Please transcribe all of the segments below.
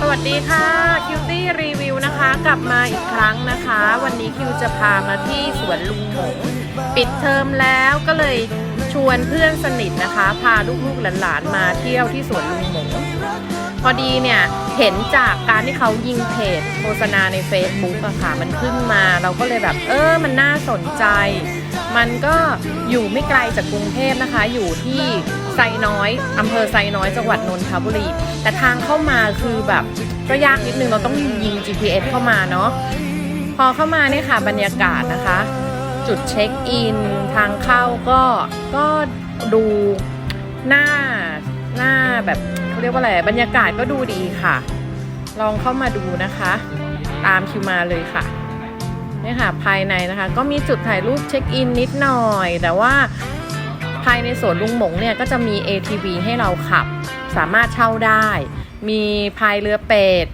สวัสดีค่ะคิวตี้รีวิวนะคะ กลับมาอีกครั้งนะคะ วันนี้คิวจะพามาที่สวนลุงหมงปิดเทอมแล้วก็เลยชวนเพื่อนสนิทนะคะ พาลูกๆหลานๆมาเที่ยวที่สวนลุงหมงพอดีเนี่ยเห็นจากการที่เขายิงเพจโฆษณาใน Facebook อะค่ะ มันขึ้นมาเราก็เลยแบบ เออมันน่าสนใจ มันก็อยู่ไม่ไกลจากกรุงเทพนะคะ อยู่ที่ไซน้อยอำเภอไซน้อยจังหวัดนนทบุรี แต่ทางเข้ามาคือแบบก็ยากนิดนึงเราต้องยิง GPS เข้ามาเนาะพอเข้ามาเนี่ยค่ะบรรยากาศนะคะ จุดเช็คอิน ทางเข้าก็ก็ดูหน้าหน้าแบบเขาเรียกว่าอะไรบรรยากาศก็ดูดีค่ะ ลองเข้ามาดูนะคะ ตามคิวมาเลยค่ะเนี่ยค่ะภายในนะคะ ก็มีจุดถ่ายรูปเช็คอินนิดหน่อย แต่ว่าภายในสวนลุงหมงเนี่ยก็จะมี ATV ให้เราขับ สามารถเช่าได้ มีพายเรือเป็ด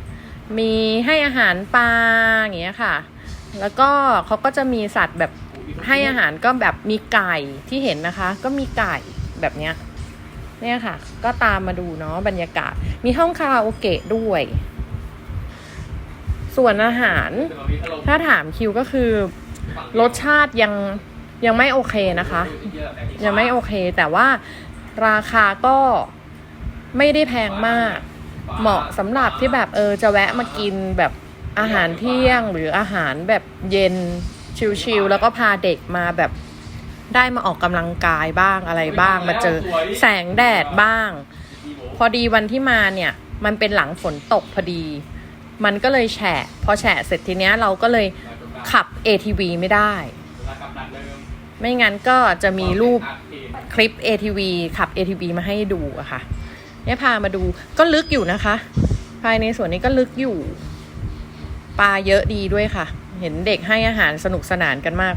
มีให้อาหารปลาอย่างเงี้ยค่ะ แล้วก็เขาก็จะมีสัตว์แบบให้อาหารก็แบบมีไก่ที่เห็นนะคะ ก็มีไก่แบบเนี้ยเนี่ยค่ะ ก็ตามมาดูเนาะบรรยากาศ มีห้องคาราโอเกะด้วย ส่วนอาหาร ถ้าถามคิวก็คือ รสชาติยังยังไม่โอเคนะคะ ยังไม่โอเคแต่ว่าราคาก็ ไม่ได้แพงมาก เหมาะสำหรับที่แบบเออจะแวะมากินแบบอาหารเที่ยงหรืออาหารแบบเย็นชิลๆแล้วก็พาเด็กมาแบบได้มาออกกำลังกายบ้างอะไรบ้าง มาเจอแสงแดดบ้าง พอดีวันที่มาเนี่ย มันเป็นหลังฝนตกพอดี มันก็เลยแฉะ พอแฉะเสร็จทีเนี้ยเราก็เลยขับ ATV ไม่ได้ ไม่งั้นก็จะมีรูปคลิป ATV ขับ ATV มาให้ดูอะค่ะ เนี่ยพามาดูก็ลึกอยู่นะคะ ภายในสวนนี้ก็ลึกอยู่ ปลาเยอะดีด้วยค่ะ เห็นเด็กให้อาหารสนุกสนานกันมาก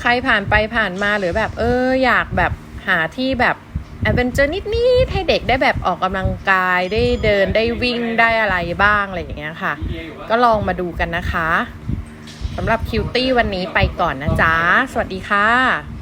ใครผ่านไปผ่านมาหรือแบบ เอออยากแบบหาที่แบบแอดเวนเจอร์นิดๆให้เด็กได้แบบออกกำลังกายได้เดินได้วิ่งได้อะไรบ้างอะไรอย่างเงี้ยค่ะ ก็ลองมาดูกันนะคะสำหรับคิวตี้วันนี้ไปก่อนนะจ๊ะ สวัสดีค่ะ